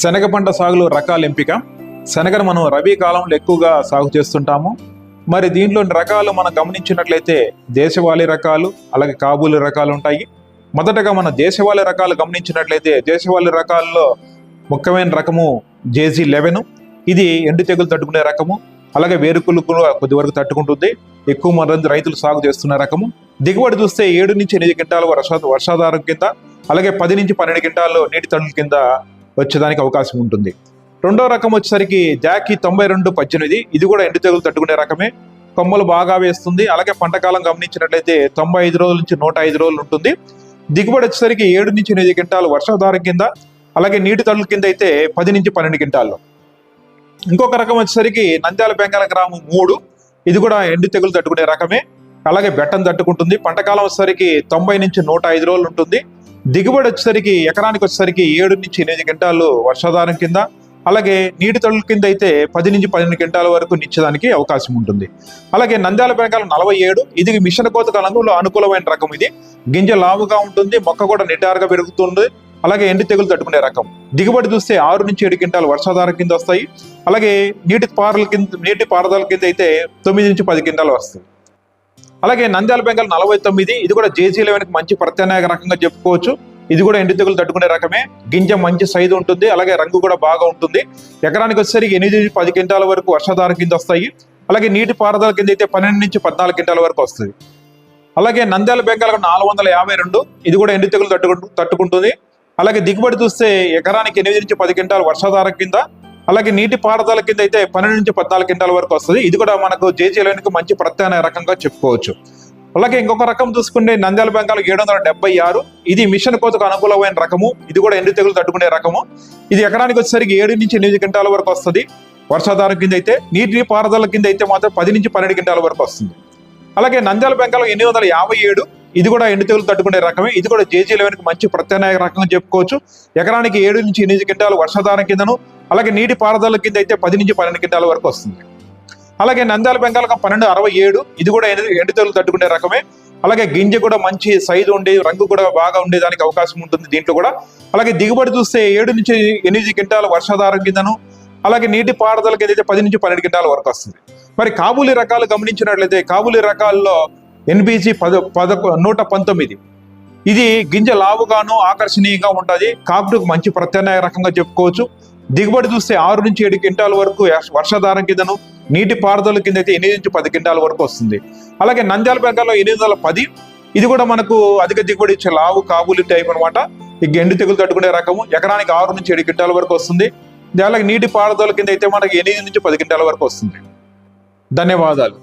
శనగ పంట సాగులో రకాల ఎంపిక. శనగను మనం రబీ కాలంలో ఎక్కువగా సాగు చేస్తుంటాము. మరి దీంట్లోని రకాలు మనం గమనించినట్లయితే దేశవాళీ రకాలు అలాగే కాబూలి రకాలు ఉంటాయి. మొదటగా మన దేశవాళీ రకాలు గమనించినట్లయితే దేశవాళీ రకాల్లో ముఖ్యమైన రకము జేజీ లెవెన్. ఇది ఎండు తెగులు తట్టుకునే రకము అలాగే వేరుకులు కూడా కొద్ది వరకు తట్టుకుంటుంది. ఎక్కువ మంది రైతులు సాగు చేస్తున్న రకము. దిగుబడి చూస్తే ఏడు నుంచి ఎనిమిది క్వింటాలు వర్ష వర్షాధారం కింద అలాగే పది నుంచి పన్నెండు క్వింటాలు నీటి తడుల కింద వచ్చేదానికి అవకాశం ఉంటుంది. రెండో రకం వచ్చేసరికి జాకీ తొంభై రెండు పద్దెనిమిది. ఇది కూడా ఎండు తెగులు తట్టుకునే రకమే. కొమ్మలు బాగా వేస్తుంది. అలాగే పంటకాలం గమనించినట్లయితే తొంభై ఐదు రోజుల నుంచి నూట ఐదు రోజులు ఉంటుంది. దిగుబడి వచ్చేసరికి ఏడు నుంచి ఎనిమిది గింటాలు వర్షాధారం కింద అలాగే నీటి తడుల కింద అయితే పది నుంచి పన్నెండు క్వింటాల్లో ఇంకొక రకం వచ్చేసరికి నంద్యాల బెంగాల గ్రామం మూడు. ఇది కూడా ఎండు తెగులు తట్టుకునే రకమే. అలాగే బెట్టం తట్టుకుంటుంది. పంటకాలం వచ్చేసరికి తొంభై నుంచి నూట ఐదు రోజులు ఉంటుంది. దిగుబడి వచ్చేసరికి ఎకరానికి వచ్చేసరికి ఏడు నుంచి ఎనిమిది గంటలు వర్షాధారం కింద అలాగే నీటి తడుల కింద అయితే పది నుంచి పన్నెండు గంటల వరకు నిచ్చడానికి అవకాశం ఉంటుంది. అలాగే నంద్యాల బెంగాల్ నలభై ఏడు ఇది మిషన్ కోత కాలంలో అనుకూలమైన రకం ఇది. గింజ లావుగా ఉంటుంది మొక్క కూడా నిటారుగా పెరుగుతుంది అలాగే ఎండు తెగులు తట్టుకునే రకం. దిగుబడి చూస్తే ఆరు నుంచి ఏడు క్వింటాలు వర్షాధారం కింద వస్తాయి అలాగే నీటి పారల కింద నీటి పారుదల కింద అయితే తొమ్మిది నుంచి పది క్వింటాలు వస్తాయి. అలాగే నంద్యాల బెంగాల్ నలభై తొమ్మిది ఇది కూడా జేసీ లెవెన్కి మంచి ప్రత్యామ్నాయ రకంగా చెప్పుకోవచ్చు. ఇది కూడా ఎండు తెగులు తట్టుకునే రకమే. గింజ మంచి సైజు ఉంటుంది అలాగే రంగు కూడా బాగా ఉంటుంది. ఎకరానికి వచ్చేసరికి ఎనిమిది నుంచి పది క్వింటాల వరకు వర్షాధార కింద వస్తాయి. అలాగే నీటి పారుదల కింద అయితే పన్నెండు నుంచి పద్నాలుగు క్వింటాల వరకు వస్తుంది. అలాగే నంద్యాల బెంగాల్ నాలుగు వందల యాభై రెండు ఇది కూడా ఎండు తెగులు తట్టుకుంటు తట్టుకుంటుంది. అలాగే దిగుబడి చూస్తే ఎకరానికి ఎనిమిది నుంచి పది క్వింటాలు వర్షాధార కింద. అలాగే నీటి పారుదల కింద అయితే పన్నెండు నుంచి పద్నాలుగు క్వింటాల వరకు వస్తుంది. ఇది కూడా మనకు జేజీలోనికి మంచి ప్రత్యామ్నాయ రకంగా చెప్పుకోవచ్చు. అలాగే ఇంకొక రకం చూసుకుంటే నంద్యాల బెంగాల్ ఏడు వందల డెబ్బై ఆరు. ఇది మిషన్ కోతకు అనుకూలమైన రకము. ఇది కూడా ఎండు తెగులు తట్టుకునే రకము. ఇది ఎకరానికి వచ్చేసరికి ఏడు నుంచి ఎనిమిది క్వింటాల వరకు వస్తుంది. వర్షాధారం కింద అయితే నీటి పారుదల కింద అయితే మాత్రం పది నుంచి పన్నెండు క్వింటాల వరకు వస్తుంది. అలాగే నంద్యాల బెంగాల్ ఎనిమిది వందల యాభై ఏడు. ఇది కూడా ఎండు తెగులు తట్టుకునే రకమే. ఇది కూడా జేజీ లెవెన్కి మంచి ప్రత్యామ్నాయ రకంగా చెప్పుకోవచ్చు. ఎకరానికి ఏడు నుంచి ఎనిమిది క్వింటాలు వర్షాధారం కిందను అలాగే నీటి పారుదల కింద అయితే పది నుంచి పన్నెండు కింటాల వరకు వస్తుంది. అలాగే నంద్యాల బెంగాల్ పన్నెండు అరవై ఏడు ఇది కూడా ఎండుతలు తట్టుకునే రకమే. అలాగే గింజ కూడా మంచి సైజు ఉండి రంగు కూడా బాగా ఉండేదానికి అవకాశం ఉంటుంది దీంట్లో కూడా. అలాగే దిగుబడి చూస్తే ఏడు నుంచి ఎనిమిది కింటాల వర్షాధారం కిందను అలాగే నీటి పారుదల కింద అయితే పది నుంచి పన్నెండు కింటాల వరకు వస్తుంది. మరి కాబూలీ రకాలు గమనించినట్లయితే కాబూలీ రకాల్లో ఎన్బిసి పద పదకొ నూట పంతొమ్మిది. ఇది గింజ లావుగాను ఆకర్షణీయంగా ఉంటుంది. కాకుడుకు మంచి ప్రత్యామ్నాయ రకంగా చెప్పుకోవచ్చు. దిగుబడి చూస్తే ఆరు నుంచి ఏడు క్వింటాల వరకు వర్షాధారం కిందను నీటి పారుదల కింద అయితే ఎనిమిది నుంచి పది క్వింటాల వరకు వస్తుంది. అలాగే నంద్యాల బెంగాల్లో ఎనిమిది వందల పది. ఇది కూడా మనకు అధిక దిగుబడి ఇచ్చే లావు కాబూలి టైప్ అనమాట ఈ గెండు తెగులు తట్టుకునే రకము ఎకరానికి ఆరు నుంచి ఏడు క్వింటాల వరకు వస్తుంది. అలాగే నీటి పారుదల కింద అయితే మనకి ఎనిమిది నుంచి పది క్వింటాల వరకు వస్తుంది. ధన్యవాదాలు.